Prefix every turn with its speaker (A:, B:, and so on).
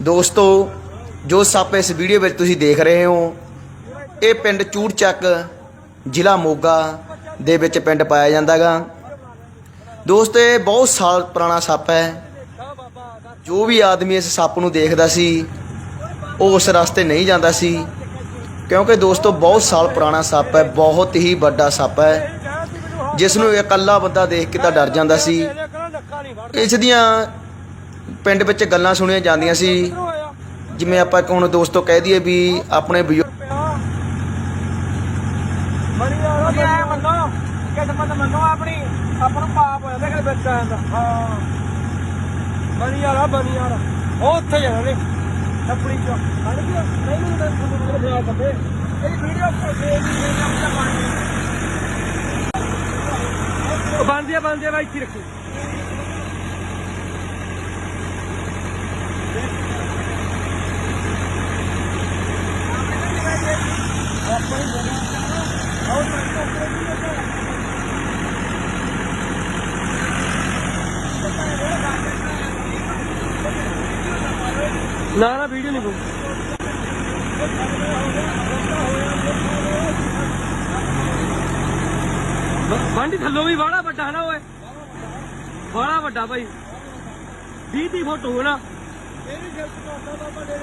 A: ਦੋਸਤੋ, ਜੋ ਸੱਪ ਇਸ ਵੀਡੀਓ ਵਿੱਚ ਤੁਸੀਂ ਦੇਖ ਰਹੇ ਹੋ, ਇਹ ਪਿੰਡ ਚੂੜਚੱਕ ਜ਼ਿਲ੍ਹਾ ਮੋਗਾ ਦੇ ਵਿੱਚ ਪਿੰਡ ਪਾਇਆ ਜਾਂਦਾਗਾ। ਦੋਸਤੋ, ਇਹ ਬਹੁਤ ਸਾਲ ਪੁਰਾਣਾ ਸੱਪ ਹੈ। ਜੋ ਵੀ ਆਦਮੀ ਇਸ ਸੱਪ ਨੂੰ ਦੇਖਦਾ ਸੀ, ਉਹ ਉਸ ਰਸਤੇ ਨਹੀਂ ਜਾਂਦਾ ਸੀ। ਕਿਉਂਕਿ ਦੋਸਤੋ, ਬਹੁਤ ਸਾਲ ਪੁਰਾਣਾ ਸੱਪ ਹੈ, ਬਹੁਤ ਹੀ ਵੱਡਾ ਸੱਪ ਹੈ। ਜਿਸ ਨੂੰ ਇਕੱਲਾ ਬੰਦਾ ਦੇਖ ਕੇ ਤਾਂ ਡਰ ਜਾਂਦਾ ਸੀ। ਇਸ ਦੀਆਂ ਪਿੰਡ ਵਿੱਚ ਗੱਲਾਂ ਸੁਣੀਆਂ ਜਾਂਦੀਆਂ ਸੀ। ਜਿਵੇਂ ਆਪਾਂ ਹੁਣ ਦੋਸਤੋ ਕਹਿ ਦਈਏ ਵੀ ਆਪਣੇ ਬਜ਼ੁਰਗ
B: ਕਿਸਮਤ ਮੰਨੋ ਆਪਣੀ। ਆਪਾਂ ਪਾਪ ਹੋਇਆ ਕਿ ਵਿੱਚ ਆ ਜਾਂਦਾ ਹਾਂ। ਬਣੀ ਯਾਰ ਬਣੀ ਯਾਰ ਉਹ ਉੱਥੇ ਜਾਣਾ ਨੇ ਟੱਪੜੀ ਚ। ਹੜ ਗਿਆ ਨਹੀਂ ਨਹੀਂ ਤਾਂ ਤੁਹਾਨੂੰ ਲਿਆ ਬੱਬੇ ਇਹ ਵੀਡੀਓ ਦੇ ਉਹ ਬੰਦ ਆ ਬੰਦ ਆ ਬਾਈ, ਇੱਥੇ ਰੱਖੋ। ਨਾ ਨਾ ਵੀਡੀਓ ਨਹੀਂ ਬੋ ਬੰਡੀ ਥੱਲੋਂ ਵੀ ਬਾੜਾ ਵੱਡਾ ਹੈ ਨਾ ਓਏ। ਬਾੜਾ ਵੱਡਾ ਭਾਈ। 20 30 ਫੁੱਟ ਹੋਣਾ ਇਹ ਵੀ ਗਿਲਤ ਕਰਦਾ ਬਾਬਾ ਦੇ